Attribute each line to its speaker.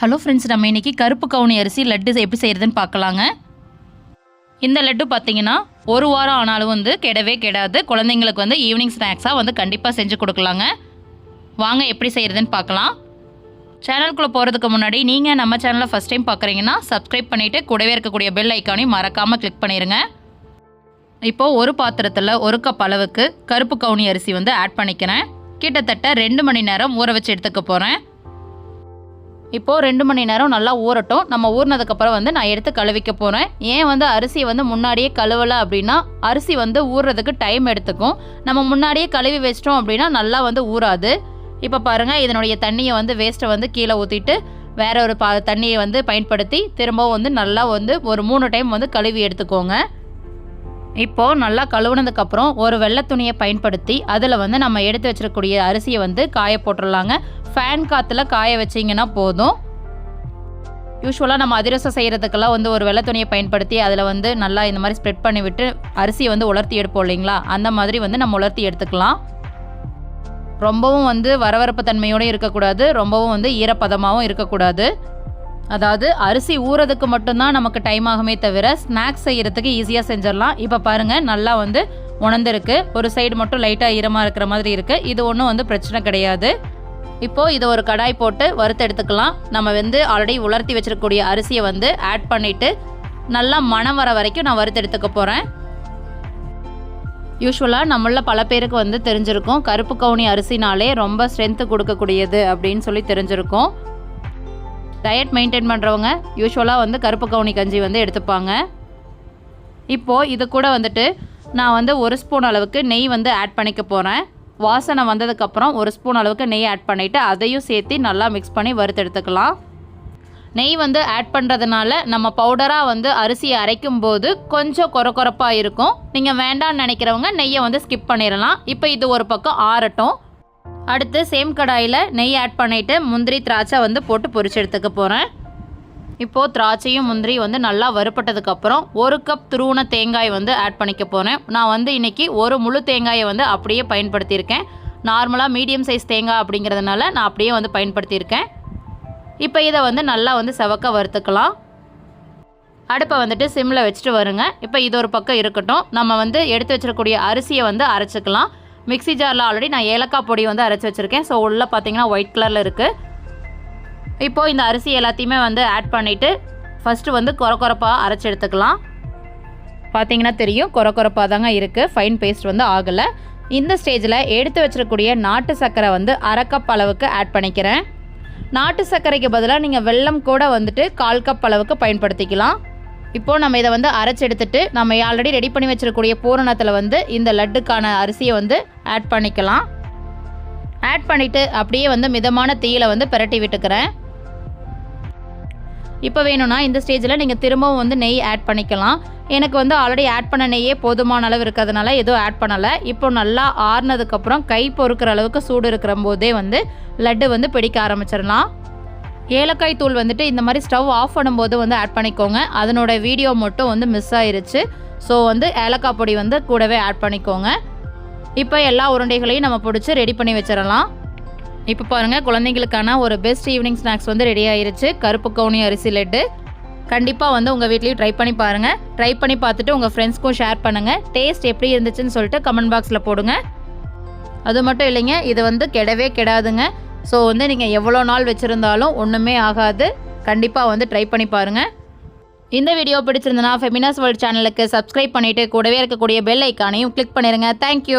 Speaker 1: Hello friends நம்ம இன்றைக்கி கருப்பு கவுனி அரிசி லட்டு எப்படி செய்கிறதுன்னு பார்க்கலாங்க. இந்த லட்டு பார்த்தீங்கன்னா ஒரு வாரம் ஆனாலும் வந்து கெடவே கெடாது. குழந்தைங்களுக்கு வந்து ஈவினிங் ஸ்நாக்ஸாக வந்து கண்டிப்பாக செஞ்சு கொடுக்கலாங்க. வாங்க எப்படி செய்கிறதுன்னு பார்க்கலாம். சேனலுக்குள்ளே போகிறதுக்கு முன்னாடி நீங்கள் நம்ம சேனலை ஃபஸ்ட் டைம் பார்க்குறீங்கன்னா சப்ஸ்கிரைப் பண்ணிவிட்டு கூடவே இருக்கக்கூடிய பெல் ஐக்கானையும் மறக்காமல் கிளிக் பண்ணிடுங்க இப்போது ஒரு பாத்திரத்தில் ஒரு கப் அளவுக்கு கருப்பு கவுனி அரிசி வந்து ஆட் பண்ணிக்கிறேன். கிட்டத்தட்ட ரெண்டு மணி நேரம் ஊற வச்சு எடுத்துக்க போகிறேன் இப்போது ரெண்டு மணி நேரம் நல்லா ஊறட்டும். நம்ம ஊறினதுக்கப்புறம் வந்து நான் எடுத்து கழுவிக்க போகிறேன் ஏன் வந்து அரிசி வந்து முன்னாடியே கழுவலை அப்படின்னா அரிசி வந்து ஊறுறதுக்கு டைம் எடுத்துக்கும். நம்ம முன்னாடியே கழுவி வச்சிட்டோம் அப்படின்னா நல்லா வந்து ஊறாது. இப்போ பாருங்கள் இதனுடைய தண்ணியை வந்து வேஸ்ட்டை வந்து கீழே ஊற்றிட்டு வேற ஒரு பா தண்ணியை வந்து பயன்படுத்தி திரும்பவும் வந்து நல்லா வந்து ஒரு மூணு டைம் வந்து கழுவி எடுத்துக்கோங்க. இப்போது நல்லா கழுவுனதுக்கப்புறம் ஒரு வெள்ளை துணியை பயன்படுத்தி அதில் வந்து நம்ம எடுத்து வச்சிருக்கக்கூடிய அரிசியை வந்து காய போட்டுடலாங்க ஃபேன் காற்றுல காய வச்சிங்கன்னா போதும். யூஸ்வலாக நம்ம அதிரசம் செய்கிறதுக்கெல்லாம் வந்து ஒரு வெள்ளை துணியை பயன்படுத்தி அதில் வந்து நல்லா இந்த மாதிரி ஸ்ப்ரெட் பண்ணி விட்டு அரிசியை வந்து உலர்த்தி எடுப்போம் இல்லைங்களா? அந்த மாதிரி வந்து நம்ம உலர்த்தி எடுத்துக்கலாம். ரொம்பவும் வந்து வரவரப்பு தன்மையோடு இருக்கக்கூடாது. ரொம்பவும் வந்து ஈரப்பதமாகவும் இருக்கக்கூடாது. அதாவது அரிசி ஊறதுக்கு மட்டும்தான் நமக்கு டைம் ஆகுமே தவிர ஸ்நாக்ஸ் செய்கிறதுக்கு ஈஸியாக செஞ்சிடலாம். இப்போ பாருங்கள் நல்லா வந்து உணர்ந்துருக்கு. ஒரு சைடு மட்டும் லைட்டாக ஈரமாக இருக்கிற மாதிரி இருக்குது இது ஒன்றும் வந்து பிரச்சனை கிடையாது. இப்போது இதை ஒரு கடாய் போட்டு வறுத்து எடுத்துக்கலாம். நம்ம வந்து ஆல்ரெடி உலர்த்தி வச்சிருக்கக்கூடிய அரிசியை வந்து ஆட் பண்ணிவிட்டு நல்லா மனம் வர வரைக்கும் நான் வறுத்து எடுத்துக்க போகிறேன் யூஸ்வலாக நம்மள பல பேருக்கு வந்து தெரிஞ்சிருக்கும். கருப்பு கவுனி அரிசினாலே ரொம்ப ஸ்ட்ரென்த்து கொடுக்கக்கூடியது அப்படின்னு சொல்லி தெரிஞ்சிருக்கும். டயட் மெயின்டைன் பண்ணுறவங்க யூஸ்வலாக வந்து கருப்பு கவுனி கஞ்சி வந்து எடுத்துப்பாங்க. இப்போது இது கூட வந்துட்டு நான் வந்து ஒரு ஸ்பூன் அளவுக்கு நெய் வந்து ஆட் பண்ணிக்க போகிறேன் வாசனை வந்ததுக்கப்புறம் ஒரு ஸ்பூன் அளவுக்கு நெய் ஆட் பண்ணிவிட்டு அதையும் சேர்த்து நல்லா மிக்ஸ் பண்ணி வறுத்து எடுத்துக்கலாம் நெய் வந்து ஆட் பண்ணுறதுனால நம்ம பவுடராக வந்து அரிசியை அரைக்கும் போது கொஞ்சம் கொர கொரப்பாக இருக்கும். நீங்கள் வேண்டாம்னு நினைக்கிறவங்க நெய்யை வந்து ஸ்கிப் பண்ணிடலாம் இப்போ இது ஒரு பக்கம் ஆறட்டும். அடுத்து சேம் கடாயில் நெய் ஆட் பண்ணிவிட்டு முந்திரி திராட்சை வந்து போட்டு பொரிச்சு எடுத்துக்க போகிறேன் இப்போது திராட்சையும் முந்திரி வந்து நல்லா வறுப்பட்டதுக்கப்புறம் ஒரு கப் துருவன தேங்காய் வந்து ஆட் பண்ணிக்க போகிறேன் நான் வந்து இன்றைக்கி ஒரு முழு தேங்காயை வந்து அப்படியே பயன்படுத்தியிருக்கேன். நார்மலாக மீடியம் சைஸ் தேங்காய் அப்படிங்கிறதுனால நான் அப்படியே வந்து பயன்படுத்தியிருக்கேன். இப்போ இதை வந்து நல்லா வந்து செவக்க வறுத்துக்கலாம். அடுப்பை வந்துட்டு சிம்மில் வச்சுட்டு வருங்க. இப்போ இது ஒரு பக்கம் இருக்கட்டும். நம்ம வந்து எடுத்து வச்சிருக்கக்கூடிய அரிசியை வந்து அரைச்சிக்கலாம். மிக்சி ஜாரில் ஆல்ரெடி நான் ஏலக்காய் பொடி வந்து அரைச்சி வச்சுருக்கேன். ஸோ உள்ளே பார்த்தீங்கன்னா ஒயிட் கலரில் இருக்குது இப்போது இந்த அரிசி எல்லாத்தையுமே வந்து ஆட் பண்ணிவிட்டு ஃபஸ்ட்டு வந்து கொர கொரப்பாக அரைச்சி எடுத்துக்கலாம். பார்த்தீங்கன்னா தெரியும் கொர கொரப்பாக தாங்க இருக்குது ஃபைன் பேஸ்ட் வந்து ஆகலை. இந்த ஸ்டேஜில் எடுத்து வச்சிருக்கக்கூடிய நாட்டு சர்க்கரை வந்து அரை கப் அளவுக்கு ஆட் பண்ணிக்கிறேன். நாட்டு சர்க்கரைக்கு பதிலாக நீங்கள் வெள்ளம் கூட வந்துட்டு கால் கப் அளவுக்கு பயன்படுத்திக்கலாம். இப்போது நம்ம இதை வந்து அரைச்சி எடுத்துட்டு நம்ம ஆல்ரெடி ரெடி பண்ணி வச்சிருக்கக்கூடிய பூரணத்தில் வந்து இந்த லட்டுக்கான அரிசியை வந்து ஆட் பண்ணிக்கலாம். ஆட் பண்ணிவிட்டு அப்படியே வந்து மிதமான தீயில் வந்து பிரட்டி விட்டுக்கிறேன். இப்போ வேணும்னா இந்த ஸ்டேஜில் நீங்கள் திரும்பவும் வந்து நெய் ஆட் பண்ணிக்கலாம். எனக்கு வந்து ஆல்ரெடி ஆட் பண்ண நெய்யே போதுமான அளவு இருக்கிறதுனால எதுவும் ஆட் பண்ணலை. இப்போ நல்லா ஆறுனதுக்கப்புறம் கை பொறுக்கிற அளவுக்கு சூடு இருக்கிற போதே வந்து லட்டு வந்து பிடிக்க ஆரம்பிச்சிடலாம். ஏலக்காய் தூள் வந்துட்டு இந்த மாதிரி ஸ்டவ் ஆஃப் பண்ணும்போது வந்து ஆட் பண்ணிக்கோங்க. அதனோட வீடியோ மட்டும் வந்து மிஸ் ஆயிருச்சு. ஸோ வந்து ஏலக்காய் பொடி வந்து கூடவே ஆட் பண்ணிக்கோங்க. இப்போ எல்லா உருண்டைகளையும் நம்ம பிடிச்சி ரெடி பண்ணி வச்சிடலாம். இப்போ பாருங்கள் குழந்தைங்களுக்கான ஒரு பெஸ்ட் ஈவினிங் ஸ்நாக்ஸ் வந்து ரெடி ஆயிருச்சு. கருப்பு கவுனி அரிசி லட்டு கண்டிப்பாக வந்து உங்கள் வீட்லேயும் ட்ரை பண்ணி பாருங்கள் ட்ரை பண்ணி பார்த்துட்டு உங்கள் ஃப்ரெண்ட்ஸ்க்கும் ஷேர் பண்ணுங்கள் டேஸ்ட் எப்படி இருந்துச்சுன்னு சொல்லிட்டு கமெண்ட் பாக்ஸில் போடுங்க. அது மட்டும் இல்லைங்க இது வந்து கெடவே கெடாதுங்க. ஸோ வந்து நீங்கள் எவ்வளோ நாள் வச்சுருந்தாலும் ஒன்றுமே ஆகாது. கண்டிப்பாக வந்து ட்ரை பண்ணி பாருங்கள் இந்த வீடியோ பிடிச்சிருந்தனா ஃபெமினாஸ் வேர்ல்ட் சேனலுக்கு சப்ஸ்கிரைப் பண்ணிவிட்டு கூடவே இருக்கக்கூடிய பெல் ஐக்கானையும் கிளிக் பண்ணிடுங்க தேங்க்யூ